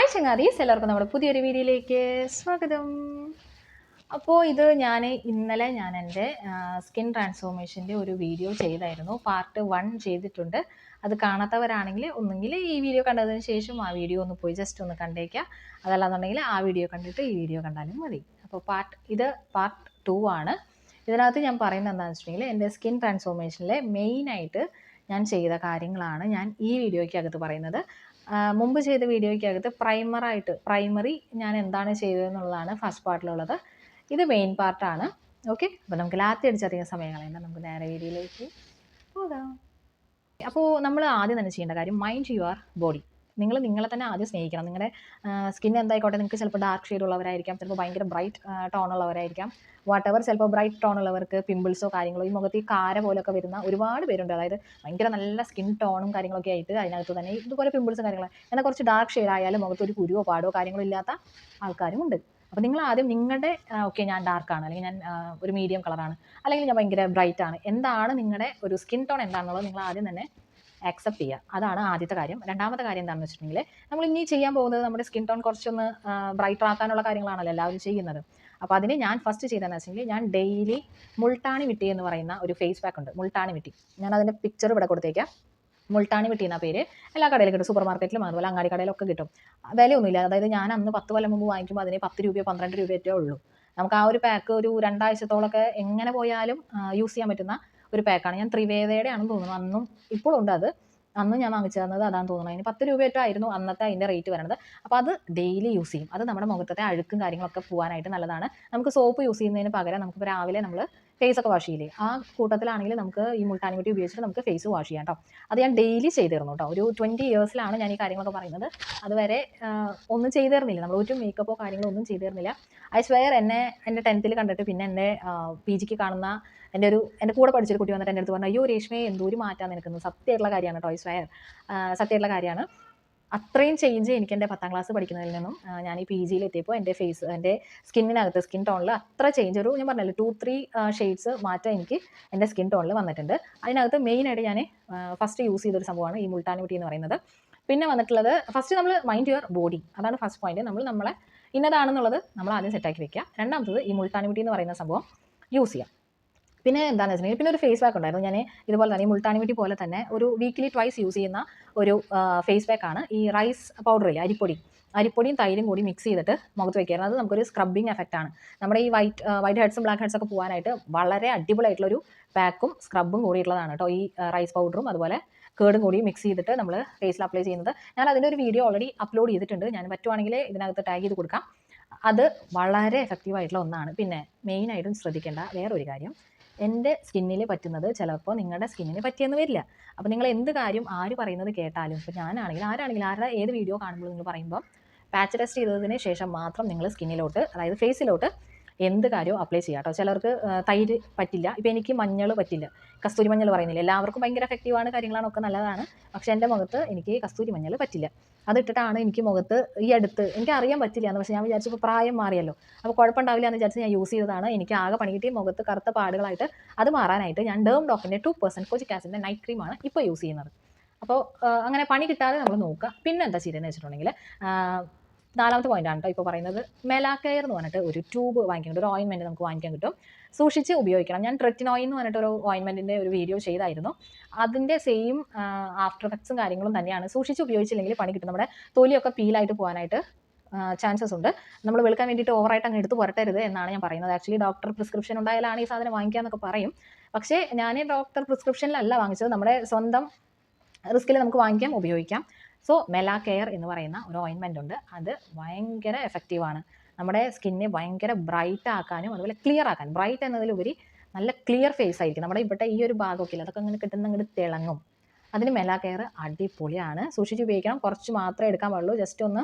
Hi ചങ്ങാതീസ്. എല്ലാവർക്കും നമ്മുടെ പുതിയൊരു വീഡിയോയിലേക്ക് സ്വാഗതം. അപ്പോൾ ഇത് ഞാൻ ഇന്നലെ ഞാൻ എന്റെ സ്കിൻ ട്രാൻസ്ഫോർമേഷന്റെ ഒരു വീഡിയോ ചെയ്തായിരുന്നു. പാർട്ട് വൺ ചെയ്തിട്ടുണ്ട്. അത് കാണാത്തവരാണെങ്കിൽ ഒന്നുകിൽ ഈ വീഡിയോ കണ്ടതിന് ശേഷം ആ വീഡിയോ ഒന്ന് പോയി ജസ്റ്റ് ഒന്ന് കണ്ടേക്കുക അതല്ലാന്നുണ്ടെങ്കിൽ ആ വീഡിയോ കണ്ടിട്ട് ഈ വീഡിയോ കണ്ടാലും മതി. അപ്പോൾ പാർട്ട് ഇത് പാർട്ട് ടു ആണ്. ഇതിനകത്ത് ഞാൻ പറയുന്നത് എന്താണെന്ന് വെച്ചിട്ടുണ്ടെങ്കിൽ എന്റെ സ്കിൻ ട്രാൻസ്ഫോർമേഷനിലെ മെയിനായിട്ട് ഞാൻ ചെയ്ത കാര്യങ്ങളാണ് ഞാൻ ഈ വീഡിയോയ്ക്ക് അകത്ത് പറയുന്നത്. മുമ്പ് ചെയ്ത വീഡിയോയ്ക്കകത്ത് പ്രൈമറായിട്ട് പ്രൈമറി ഞാൻ എന്താണ് ചെയ്തതെന്നുള്ളതാണ് ഫസ്റ്റ് പാർട്ടിലുള്ളത്. ഇത് മെയിൻ പാർട്ടാണ്. ഓക്കെ? അപ്പോൾ നമുക്ക് ലാത്തി അടിച്ചധികം സമയം കളയണ്ട നമുക്ക് നേരെ വീഡിയോയിലേക്ക് പോകാം. അപ്പോൾ നമ്മൾ ആദ്യം തന്നെ ചെയ്യേണ്ട കാര്യം മൈൻഡ് യുവർ ബോഡി നിങ്ങൾ നിങ്ങളെ തന്നെ ആദ്യം സ്നേഹിക്കണം. നിങ്ങളുടെ സ്കിൻ എന്തായിക്കോട്ടെ നിങ്ങൾക്ക് ചിലപ്പോൾ ഡാർക്ക് ഷെയ്ഡ് ഉള്ളവരായിരിക്കാം ചിലപ്പോൾ ഭയങ്കര ബ്രൈറ്റ് ടോൺ ഉള്ളവരായിരിക്കാം. വാട്ട് എവർ ചിലപ്പോൾ ബ്രൈറ്റ് ടോൺ ഉള്ളവർക്ക് പിമ്പിൾസോ കാര്യങ്ങളോ ഈ മുഖത്ത് ഈ കാര പോലൊക്കെ വരുന്ന ഒരുപാട് പേരുണ്ട്. അതായത് ഭയങ്കര നല്ല സ്കിൻ ടോണും കാര്യങ്ങളൊക്കെ ആയിട്ട് അതിനകത്ത് തന്നെ ഇതുപോലെ പിമ്പിൾസും കാര്യങ്ങളും എന്നാൽ കുറച്ച് ഡാർക്ക് ഷെയ്ഡ് ആയാലും മുഖത്ത് ഒരു കുരുവോ പാടോ കാര്യങ്ങളോ ഇല്ലാത്ത ആൾക്കാരും ഉണ്ട്. അപ്പോൾ നിങ്ങൾ ആദ്യം നിങ്ങളുടെ ഓക്കെ ഞാൻ ഡാർക്കാണ് അല്ലെങ്കിൽ ഞാൻ ഒരു മീഡിയം കളറാണ് അല്ലെങ്കിൽ ഞാൻ ഭയങ്കര ബ്രൈറ്റ് ആണ്. എന്താണ് നിങ്ങളുടെ ഒരു സ്കിൻ ടോൺ എന്താണെന്നുള്ളത് നിങ്ങൾ ആദ്യം തന്നെ ആക്സെപ്റ്റ് ചെയ്യുക. അതാണ് ആദ്യത്തെ കാര്യം. രണ്ടാമത്തെ കാര്യം എന്താണെന്ന് വെച്ചിട്ടുണ്ടെങ്കിൽ നമ്മൾ ഇനി ചെയ്യാൻ പോകുന്നത് നമ്മുടെ സ്കിൻ ടോൺ കുറച്ചൊന്ന് ബ്രൈറ്റർ ആക്കാനുള്ള കാര്യങ്ങളാണല്ലോ എല്ലാവരും ചെയ്യുന്നത്. അപ്പോൾ അതിന് ഞാൻ ഫസ്റ്റ് ചെയ്തതെന്ന് വെച്ചിട്ടുണ്ടെങ്കിൽ ഞാൻ ഡെയിലി മുൾട്ടാണി വിട്ടി എന്ന് പറയുന്ന ഒരു ഫേസ് പാക്ക് ഉണ്ട്. മുൾട്ടാണി വിട്ടി. ഞാൻ അതിന്റെ പിക്ചർ ഇവിടെ കൊടുത്തേക്കാം. മുൾട്ടാണി വിട്ടി എന്ന പേര്. എല്ലാ കടയിലും കിട്ടും. സൂപ്പർ മാർക്കറ്റിലും അതുപോലെ അങ്ങാടി കടയിലൊക്കെ കിട്ടും. വിലയൊന്നുമില്ല. അതായത് ഞാൻ അന്ന് പത്ത് കൊല്ലം മുമ്പ് വാങ്ങിക്കുമ്പോൾ അതിന് പത്ത് രൂപയോ പന്ത്രണ്ട് രൂപയോ ഉള്ളൂ. നമുക്ക് ആ ഒരു പാക്ക് ഒരു രണ്ടാഴ്ചത്തോളമൊക്കെ എങ്ങനെ പോയാലും യൂസ് ചെയ്യാൻ പറ്റുന്ന ഒരു പാക്കാണ് ഞാൻ ത്രിവേദയുടെ ആണെന്ന് തോന്നുന്നു. അന്നും ഇപ്പോഴും ഉണ്ട് അത്. അന്നും ഞാൻ വാങ്ങിച്ചു തന്നത് അതാണ് തോന്നുന്നത് അതിന് പത്ത് രൂപയൊക്കെ ആയിരുന്നു അന്നത്തെ അതിന്റെ റേറ്റ് വരുന്നത് അപ്പോൾ അത് ഡെയിലി യൂസ് ചെയ്യും. അത് നമ്മുടെ മുഖത്തെ അഴുക്കും കാര്യങ്ങളൊക്കെ പോകാനായിട്ട് നല്ലതാണ്. നമുക്ക് സോപ്പ് യൂസ് ചെയ്യുന്നതിന് പകരം നമുക്ക് രാവിലെ നമ്മൾ ഫേസ് ഒക്കെ വാഷ് ചെയ്യില്ലേ? ആ കൂട്ടത്തിലാണെങ്കിൽ നമുക്ക് ഈ മുൾട്ടാനിമിറ്റി ഉപയോഗിച്ചിട്ട് നമുക്ക് ഫേസ് വാഷ് ചെയ്യാം കേട്ടോ അത് ഞാൻ ഡെയിലി ചെയ്തിരുന്നു കേട്ടോ ഒരു ട്വന്റി ഇയേഴ്സിലാണ് ഞാൻ ഈ കാര്യങ്ങളൊക്കെ പറയുന്നത്. അതുവരെ ഒന്നും ചെയ്തിരുന്നില്ല. നമ്മൾ ഒരു മേക്കപ്പോ കാര്യങ്ങളോ ഒന്നും ചെയ്തിരുന്നില്ല. ഐ സ്വയർ എന്നെ എന്റെ ടെൻത്തിൽ കണ്ടിട്ട് പിന്നെ എന്റെ പി ജിക്ക് കാണുന്ന എന്റെ ഒരു എന്റെ കൂടെ പഠിച്ചൊരു കുട്ടി വന്നിട്ട് എന്റെ അടുത്ത് പറഞ്ഞു അയ്യോ രേഷ്മയെ എന്തോ ഒരു മാറ്റാൻ നിൽക്കുന്നത് സത്യമായിട്ടുള്ള കാര്യമാണ് ഐ സ്വയർ സത്യമായിട്ടുള്ള കാര്യമാണ്. അത്രയും ചേഞ്ച് എനിക്ക് എന്റെ പത്താം ക്ലാസ് പഠിക്കുന്നതിൽ നിന്നും ഞാൻ ഈ പി ജിയിൽ എത്തിയപ്പോൾ എന്റെ ഫേസ് എന്റെ സ്കിന്നിനകത്ത് സ്കിൻ ടോണിൽ അത്ര ചേഞ്ച് ഒരു ഞാൻ പറഞ്ഞല്ലോ ടു ത്രീ ഷെയ്ഡ്സ് മാറ്റം എനിക്ക് എന്റെ സ്കിൻ ടോണിൽ വന്നിട്ടുണ്ട്. അതിനകത്ത് മെയിനായിട്ട് ഞാൻ ഫസ്റ്റ് യൂസ് ചെയ്തൊരു സംഭവമാണ് ഈ മുൾട്ടാനി മുട്ടി എന്ന് പറയുന്നത്. പിന്നെ വന്നിട്ടുള്ളത് ഫസ്റ്റ് നമ്മൾ മൈൻഡ് യുവർ ബോഡി അതാണ് ഫസ്റ്റ് പോയിന്റ് നമ്മൾ നമ്മളെ ഇന്നതാണെന്നുള്ളത് നമ്മൾ ആദ്യം സെറ്റാക്കി വെക്കുക. രണ്ടാമത്തത് ഈ മുൾട്ടാനി മുട്ടി എന്ന് പറയുന്ന സംഭവം യൂസ് ചെയ്യാം പിന്നെ എന്താണെന്ന് വെച്ചിട്ടുണ്ടെങ്കിൽ പിന്നെ ഒരു ഫേസ് പാക്ക് ഉണ്ടായിരുന്നു. ഞാൻ ഇതുപോലെ തന്നെ ഈ മുൾട്ടാണിമിട്ടി പോലെ തന്നെ ഒരു വീക്കിലി ട്വൈസ് യൂസ് ചെയ്യുന്ന ഒരു ഫേസ് പാക്ക് ആണ്. ഈ റൈസ് പൗഡർ ഇല്ലേ അരിപ്പൊടി. അരിപ്പൊടിയും തൈരും കൂടി മിക്സ് ചെയ്തിട്ട് മുഖത്ത് വെക്കുകയായിരുന്നു. അത് നമുക്കൊരു സ്ക്രബിങ് എഫക്റ്റ് ആണ്. നമ്മുടെ ഈ വൈറ്റ് വൈറ്റ് ഹെഡ്സും ബ്ലാക്ക് ഹെഡ്സ് ഒക്കെ പോകാനായിട്ട് വളരെ അടിപൊളിയായിട്ടുള്ളൊരു പാക്കും സ്ക്രബും കൂടിയിട്ടുള്ളതാണ് കേട്ടോ. ഈ റൈസ് പൗഡറും അതുപോലെ കേടും കൂടി മിക്സ് ചെയ്തിട്ട് നമ്മൾ ഫേസിൽ അപ്ലൈ ചെയ്യുന്നത്. ഞാൻ അതിന്റെ ഒരു വീഡിയോ ഓൾറെഡി അപ്ലോഡ് ചെയ്തിട്ടുണ്ട്. ഞാൻ പറ്റുവാണെങ്കിൽ ഇതിനകത്ത് ടാഗ് ചെയ്ത് കൊടുക്കാം. അത് വളരെ എഫക്റ്റീവായിട്ടുള്ള ഒന്നാണ്. പിന്നെ മെയിനായിട്ടും ശ്രദ്ധിക്കേണ്ട വേറൊരു കാര്യം. എന്റെ സ്കിന്നിൽ പറ്റുന്നത് ചിലപ്പോൾ നിങ്ങളുടെ സ്കിന്നിന് പറ്റിയെന്ന് വരില്ല. അപ്പോൾ നിങ്ങൾ എന്ത് കാര്യം ആര് പറയുന്നത് കേട്ടാലും ഇപ്പോൾ ഞാനാണെങ്കിലും ആരാണെങ്കിലും ആരുടെ ഏത് വീഡിയോ കാണുമ്പോൾ നിങ്ങൾ പറയുമ്പോൾ പാച്ച് ടെസ്റ്റ് ചെയ്തതിന് ശേഷം മാത്രം നിങ്ങൾ സ്കിന്നിലോട്ട് അതായത് ഫേസിലോട്ട് എന്ത് കാര്യവും അപ്ലൈ ചെയ്യാം കേട്ടോ. ചിലർക്ക് തൈര് പറ്റില്ല. ഇപ്പോൾ എനിക്ക് മഞ്ഞൾ പറ്റില്ല. കസ്തൂരി മഞ്ഞൾ പറയുന്നില്ല? എല്ലാവർക്കും ഭയങ്കര എഫക്റ്റീവാണ് കാര്യങ്ങളാണ് ഒക്കെ നല്ലതാണ്. പക്ഷേ എന്റെ മുഖത്ത് എനിക്ക് കസ്തൂരി മഞ്ഞൾ പറ്റില്ല. അതിട്ടിട്ടാണ് എനിക്ക് മുഖത്ത് ഈ അടുത്ത് എനിക്ക് അറിയാൻ പറ്റില്ല എന്ന് പക്ഷേ ഞാൻ വിചാരിച്ചപ്പോൾ പ്രായം മാറിയല്ലോ. അപ്പോൾ കുഴപ്പമുണ്ടാവില്ല എന്ന് വിചാരിച്ച് ഞാൻ യൂസ് ചെയ്തതാണ്. എനിക്ക് ആകെ പണി കിട്ടി മുഖത്ത് കറുത്ത പാടുകളായിട്ട് അത് മാറാനായിട്ട് ഞാൻ ഡേം ഡോക്കിന്റെ ടു പെർസെന്റ് കോജിക് ആസിഡിന്റെ നൈറ്റ് ക്രീമാണ് ഇപ്പോൾ യൂസ് ചെയ്യുന്നത്. അപ്പോൾ അങ്ങനെ പണി കിട്ടാതെ നമ്മൾ നോക്കുക. പിന്നെ എന്താ ചെയ്തതെന്ന് വെച്ചിട്ടുണ്ടെങ്കിൽ നാലാമത്തെ പോയിന്റ് ആണ് കേട്ടോ ഇപ്പോൾ പറയുന്നത്. മെലാക്കെയർ എന്ന് പറഞ്ഞിട്ട് ഒരു ട്യൂബ് വാങ്ങിക്കുന്നുണ്ട് ഒരു ഓയിൻമെന്റ് നമുക്ക് വാങ്ങിക്കാൻ കിട്ടും. സൂക്ഷിച്ച് ഉപയോഗിക്കണം. ഞാൻ ട്രെറ്റിനോയിൻ എന്ന് പറഞ്ഞിട്ട് ഒരു ഓയിൻമെന്റിന്റെ ഒരു വീഡിയോ ചെയ്തായിരുന്നു. അതിന്റെ സെയിം ആഫ്റ്റർ എഫക്ട്സും കാര്യങ്ങളും തന്നെയാണ്. സൂക്ഷിച്ച് ഉപയോഗിച്ചില്ലെങ്കിൽ പണി കിട്ടും. നമ്മുടെ തൊലിയൊക്കെ പീലായിട്ട് പോകാനായിട്ട് ചാൻസസ് ഉണ്ട്. നമ്മൾ വെളുക്കാൻ വേണ്ടിയിട്ട് ഓവറായിട്ട് അങ്ങ് എടുത്ത് പുരട്ടരുത് എന്നാണ് ഞാൻ പറയുന്നത്. ആക്ച്വലി ഡോക്ടർ പ്രിസ്ക്രിപ്ഷൻ ഉണ്ടായാലാണ് ഈ സാധനം വാങ്ങിക്കാന്നൊക്കെ പറയും. പക്ഷേ ഞാൻ ഡോക്ടർ പ്രിസ്ക്രിപ്ഷനിലല്ല വാങ്ങിച്ചത്. നമ്മുടെ സ്വന്തം റിസ്കിൽ നമുക്ക് വാങ്ങിക്കാം ഉപയോഗിക്കാം. സോ മെലാ കെയർ എന്ന് പറയുന്ന ഒരു ഓയിൻമെന്റ് ഉണ്ട്. അത് ഭയങ്കര എഫക്റ്റീവാണ് നമ്മുടെ സ്കിന്നെ ഭയങ്കര ബ്രൈറ്റ് ആക്കാനും അതുപോലെ ക്ലിയർ ആക്കാൻ ബ്രൈറ്റ് എന്നതിലുപരി നല്ല ക്ലിയർ ഫേസ് ആയിരിക്കും. നമ്മുടെ ഇവിടെ ഈ ഒരു ഭാഗമൊക്കെ ഇല്ല അതൊക്കെ അങ്ങനെ കിട്ടുന്ന അങ്ങോട്ട് തിളങ്ങും. അതിന് മെലാ കെയർ അടിപൊളിയാണ്. സൂക്ഷിച്ച് ഉപയോഗിക്കണം. കുറച്ച് മാത്രമേ എടുക്കാൻ പാടുള്ളൂ. ജസ്റ്റ് ഒന്ന്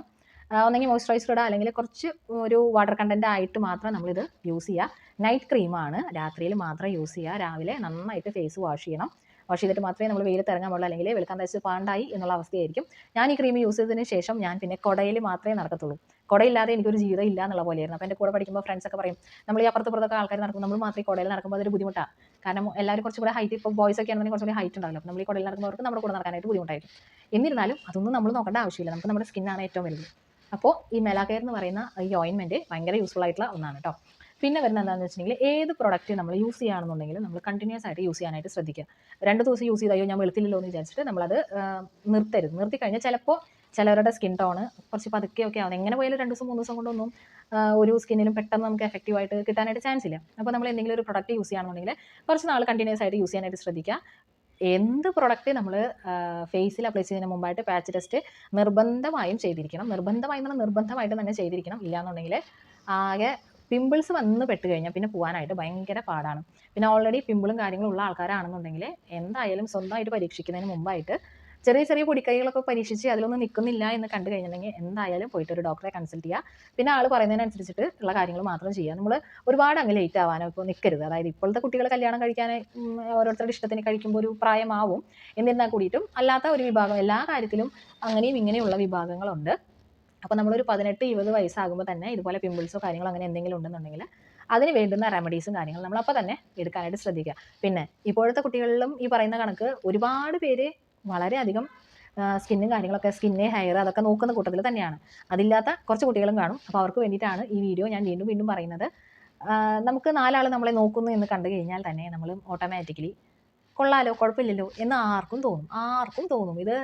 ഒന്നെങ്കിൽ മോയ്സ്ചറൈസർ ഇടുക അല്ലെങ്കിൽ കുറച്ച് ഒരു വാട്ടർ കണ്ടന്റ് ആയിട്ട് മാത്രം നമ്മളിത് യൂസ് ചെയ്യുക നൈറ്റ് ക്രീമാണ് രാത്രിയിൽ മാത്രം യൂസ് ചെയ്യുക രാവിലെ നന്നായിട്ട് ഫേസ് വാഷ് ചെയ്യണം. വാഷ് ചെയ്തിട്ട് മാത്രമേ നമ്മൾ വെയിലത്ത് ഇറങ്ങാൻ പാടുള്ളൂ. അല്ലെങ്കിൽ വെളുക്കാൻ തയ്ച്ച് പാണ്ടായി എന്നുള്ള അവസ്ഥയായിരിക്കും. ഞാൻ ഈ ക്രീം യൂസ് ചെയ്തതിന് ശേഷം ഞാൻ പിന്നെ കുടയിൽ മാത്രമേ നടക്കത്തുള്ളൂ. കുടയില്ലാതെ എനിക്കൊരു ജീവിതം ഇല്ല എന്നുള്ള പോലെയായിരുന്നു. അപ്പോൾ എന്റെ കൂടെ പഠിക്കുമ്പോൾ ഫ്രണ്ട്സ് ഒക്കെ പറയും നമ്മൾ ഈ അപ്പുറത്ത് പുറത്തൊക്കെ ആൾക്കാർ നടക്കും. നമ്മൾ മാത്രമേ കുടയിൽ നടക്കുമ്പോൾ അതൊരു ബുദ്ധിമുട്ടാണ് കാരണം എല്ലാവരും കുറച്ചും കൂടെ ഹൈറ്റ് ഇപ്പോൾ ബോയ്സ് ഒക്കെ ആണെന്നുണ്ടെങ്കിൽ കുറച്ചുകൂടി ഹൈറ്റ് ഉണ്ടാവില്ല. അപ്പോൾ നമ്മൾ ഈ കുടയിൽ നടക്കുന്നവർക്ക് നമ്മുടെ കൂടെ നടക്കാനായിട്ട് ബുദ്ധിമുട്ടായിരിക്കും. എന്നിരുന്നാലും അതൊന്നും നമ്മൾ നോക്കേണ്ട ആവശ്യമില്ല. നമുക്ക് നമ്മുടെ സ്കിന്നാണ് ഏറ്റവും വലുത്. അപ്പോൾ ഈ മെലാകെയർ എന്ന് പറയുന്ന ഈ ഓയിൻമെന്റ് ഭയങ്കര യൂസ്ഫുൾ ആയിട്ടുള്ള ഒന്നാണ് കേട്ടോ പിന്നെ വരുന്ന എന്താണെന്ന് വെച്ചിട്ടുണ്ടെങ്കിൽ ഏത് പ്രൊഡക്റ്റ് നമ്മൾ യൂസ് ചെയ്യുകയാണെന്നുണ്ടെങ്കിൽ നമ്മൾ കണ്ടിന്യൂസ് ആയിട്ട് യൂസ് ചെയ്യാനായിട്ട് ശ്രദ്ധിക്കുക. രണ്ട് ദിവസം യൂസ് ചെയ്തായോ ഞാൻ വെളുത്തില്ലല്ലോ എന്ന് വിചാരിച്ചിട്ട് നമ്മളത് നിർത്തരുത്. നിർത്തി കഴിഞ്ഞാൽ ചിലപ്പോൾ ചിലവരുടെ സ്കിൻ ടോണ് കുറച്ച് പതുക്കെ ഒക്കെ ആവുന്നത് എങ്ങനെ പോയാലും രണ്ട് ദിവസം മൂന്ന് ദിവസം കൊണ്ടൊന്നും ഒരു സ്കിന്നിനും പെട്ടെന്ന് നമുക്ക് എഫക്റ്റീവായിട്ട് കിട്ടാനായിട്ട് ചാൻസ് ഇല്ല. അപ്പോൾ നമ്മൾ എന്തെങ്കിലും ഒരു പ്രൊഡക്റ്റ് യൂസ് ചെയ്യുകയാണെന്നുണ്ടെങ്കിൽ കുറച്ച് നാൾ കണ്ടിന്യൂസ് ആയിട്ട് യൂസ് ചെയ്യാനായിട്ട് ശ്രദ്ധിക്കുക. എന്ത് പ്രൊഡക്റ്റ് നമ്മൾ ഫേസിൽ അപ്ലൈ ചെയ്യുന്നതിന് മുമ്പായിട്ട് പാച്ച് ടെസ്റ്റ് നിർബന്ധമായും ചെയ്തിരിക്കണം. നിർബന്ധമായി എന്ന് പറഞ്ഞാൽ നിർബന്ധമായിട്ട് തന്നെ ചെയ്തിരിക്കണം. ഇല്ലാന്നുണ്ടെങ്കിൽ ആകെ പിമ്പിൾസ് വന്ന് പെട്ട് കഴിഞ്ഞാൽ പിന്നെ പോകാനായിട്ട് ഭയങ്കര പാടാണ്. പിന്നെ ഓൾറെഡി പിമ്പിളും കാര്യങ്ങളും ഉള്ള ആൾക്കാരാണെന്നുണ്ടെങ്കിൽ എന്തായാലും സ്വന്തമായിട്ട് പരീക്ഷിക്കുന്നതിന് മുമ്പായിട്ട് ചെറിയ ചെറിയ പൊടിക്കൈകളൊക്കെ പരീക്ഷിച്ച് അതിലൊന്നും നിൽക്കുന്നില്ല എന്ന് കണ്ടു കഴിഞ്ഞിട്ടുണ്ടെങ്കിൽ എന്തായാലും പോയിട്ട് ഒരു ഡോക്ടറെ കൺസൾട്ട് ചെയ്യുക പിന്നെ ആൾ പറയുന്നതിനനുസരിച്ചിട്ട് ഉള്ള കാര്യങ്ങൾ മാത്രം ചെയ്യുക നമ്മൾ ഒരുപാട് അങ്ങ് ലേറ്റ് ആവാനോ ഇപ്പോൾ നിൽക്കരുത് അതായത് ഇപ്പോഴത്തെ കുട്ടികൾ കല്യാണം കഴിക്കാൻ ഓരോരുത്തരുടെ ഇഷ്ടത്തിന് കഴിക്കുമ്പോൾ ഒരു പ്രായമാവും. എന്നിരുന്നാൽ കൂടിയിട്ടും അല്ലാത്ത ഒരു വിഭാഗം എല്ലാ കാര്യത്തിലും അങ്ങനെയും ഇങ്ങനെയുള്ള വിഭാഗങ്ങളുണ്ട്. അപ്പോൾ നമ്മളൊരു പതിനെട്ട് ഇരുപത് വയസ്സാകുമ്പോൾ തന്നെ ഇതുപോലെ പിമ്പിൾസോ കാര്യങ്ങളോ അങ്ങനെ എന്തെങ്കിലും ഉണ്ടെന്നുണ്ടെങ്കിൽ അതിന് വേണ്ടുന്ന റെമഡീസും കാര്യങ്ങളും നമ്മൾ അപ്പോൾ തന്നെ എടുക്കാനായിട്ട് ശ്രദ്ധിക്കുക. പിന്നെ ഇപ്പോഴത്തെ കുട്ടികളിലും ഈ പറയുന്ന കണക്ക് ഒരുപാട് പേര് വളരെയധികം സ്കിന്നും കാര്യങ്ങളൊക്കെ സ്കിന്ന് ഹെയർ അതൊക്കെ നോക്കുന്ന കൂട്ടത്തിൽ തന്നെയാണ്. അതില്ലാത്ത കുറച്ച് കുട്ടികളും കാണും. അപ്പോൾ അവർക്ക് വേണ്ടിയിട്ടാണ് ഈ വീഡിയോ ഞാൻ വീണ്ടും വീണ്ടും പറയുന്നത്. നമുക്ക് നാലാൾ നമ്മളെ നോക്കുന്നു എന്ന് കണ്ടു കഴിഞ്ഞാൽ തന്നെ നമ്മൾ ഓട്ടോമാറ്റിക്കലി കൊള്ളാലോ കുഴപ്പമില്ലല്ലോ എന്ന് ആർക്കും തോന്നും. ആർക്കും തോന്നും. ഇത്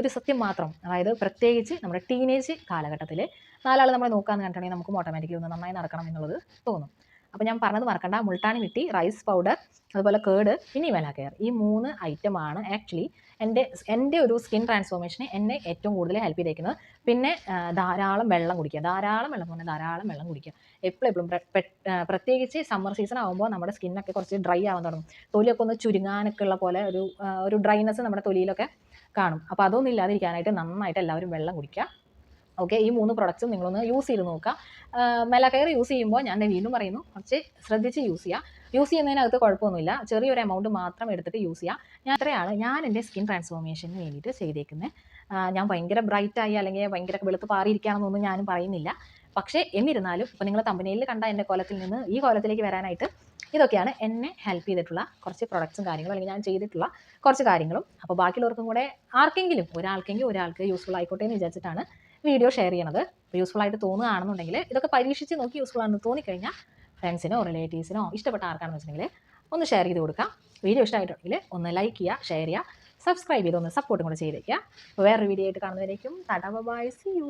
ഒരു സത്യം മാത്രം അതായത് പ്രത്യേകിച്ച് നമ്മുടെ ടീനേജ് കാലഘട്ടത്തിൽ നാലാൾ നമ്മൾ നോക്കാമെന്ന് കണ്ടിട്ടുണ്ടെങ്കിൽ നമുക്ക് ഓട്ടോമാറ്റിക്കലി ഒന്ന് നന്നായി നടക്കണം എന്നുള്ളത് തോന്നും. അപ്പോൾ ഞാൻ പറഞ്ഞത് മറക്കണ്ട മുൾട്ടാണി വിട്ടി റൈസ് പൗഡർ അതുപോലെ കേട് പിന്നെ മെല കെയർ. ഈ മൂന്ന് ഐറ്റമാണ് ആക്ച്വലി എന്റെ എന്റെ ഒരു സ്കിൻ ട്രാൻസ്ഫോർമേഷന് എന്നെ ഏറ്റവും കൂടുതൽ ഹെൽപ്പ് ചെയ്തേക്കുന്നത്. പിന്നെ ധാരാളം വെള്ളം കുടിക്കുക. ധാരാളം വെള്ളം പറഞ്ഞാൽ ധാരാളം വെള്ളം കുടിക്കുക. എപ്പോഴും എപ്പോഴും പ്രത്യേകിച്ച് സമ്മർ സീസൺ ആകുമ്പോൾ നമ്മുടെ സ്കിന്നൊക്കെ കുറച്ച് ഡ്രൈ ആവാൻ തുടങ്ങും. തൊലിയൊക്കെ ഒന്ന് ചുരുങ്ങാനൊക്കെ ഉള്ള പോലെ ഒരു ഒരു ഡ്രൈനെസ് നമ്മുടെ തൊലിയിലൊക്കെ കാണും. അപ്പോൾ അതൊന്നും ഇല്ലാതിരിക്കാനായിട്ട് നന്നായിട്ട് എല്ലാവരും വെള്ളം കുടിക്കുക. ഓക്കെ ഈ മൂന്ന് പ്രൊഡക്ട്സും നിങ്ങളൊന്ന് യൂസ് ചെയ്ത് നോക്കുക. മെലക്കയർ യൂസ് ചെയ്യുമ്പോൾ ഞാൻ വീണ്ടും പറയുന്നു കുറച്ച് ശ്രദ്ധിച്ച് യൂസ് ചെയ്യുക യൂസ് ചെയ്യുന്നതിനകത്ത് കുഴപ്പമൊന്നുമില്ല. ചെറിയൊരു എമൗണ്ട് മാത്രം എടുത്തിട്ട് യൂസ് ചെയ്യുക ഞാൻ അത്രയാണ് ഞാൻ എന്റെ സ്കിൻ ട്രാൻസ്ഫോർമേഷന് വേണ്ടിയിട്ട് ചെയ്തേക്കുന്നത് ഞാൻ ഭയങ്കര ബ്രൈറ്റ് ആയി അല്ലെങ്കിൽ ഭയങ്കര വെളുത്ത് പാറിയിരിക്കുകയാണെന്നൊന്നും ഞാനും പറയുന്നില്ല. പക്ഷേ എന്നിരുന്നാലും ഇപ്പോൾ നിങ്ങൾ തമ്പനയിൽ കണ്ട എന്റെ കോലത്തിൽ നിന്ന് ഈ കോലത്തിലേക്ക് വരാനായിട്ട് ഇതൊക്കെയാണ് എന്നെ ഹെൽപ്പ് ചെയ്തിട്ടുള്ള കുറച്ച് പ്രൊഡക്ട്സും കാര്യങ്ങളും അല്ലെങ്കിൽ ഞാൻ ചെയ്തിട്ടുള്ള കുറച്ച് കാര്യങ്ങളും. അപ്പോൾ ബാക്കിയുള്ളവർക്കും കൂടെ ആർക്കെങ്കിലും ഒരാൾക്കെങ്കിലും ഒരാൾക്ക് യൂസ്ഫുൾ ആയിക്കോട്ടെ എന്ന് വിചാരിച്ചിട്ടാണ് വീഡിയോ ഷെയർ ചെയ്യണത്. യൂസ്ഫുൾ ആയിട്ട് തോന്നുകയാണെന്നുണ്ടെങ്കിൽ ഇതൊക്കെ പരീക്ഷിച്ച് നോക്കി യൂസ്ഫുൾ ആണെന്ന് തോന്നിക്കഴിഞ്ഞാൽ ഫ്രണ്ട്സിനോ റിലേറ്റീവ്സിനോ ഇഷ്ടപ്പെട്ട ആർക്കാണെന്ന് വെച്ചിട്ടുണ്ടെങ്കിൽ ഒന്ന് ഷെയർ ചെയ്ത് കൊടുക്കാം വീഡിയോ ഇഷ്ടമായിട്ടുണ്ടെങ്കിൽ ഒന്ന് ലൈക്ക് ചെയ്യുക ഷെയർ ചെയ്യുക സബ്സ്ക്രൈബ് ചെയ്ത് ഒന്ന് സപ്പോർട്ടും കൂടെ ചെയ്തേക്കുക. വേറൊരു വീഡിയോ ആയിട്ട് കാണുന്നവരേക്കും ടാറ്റാ ബൈ സി യു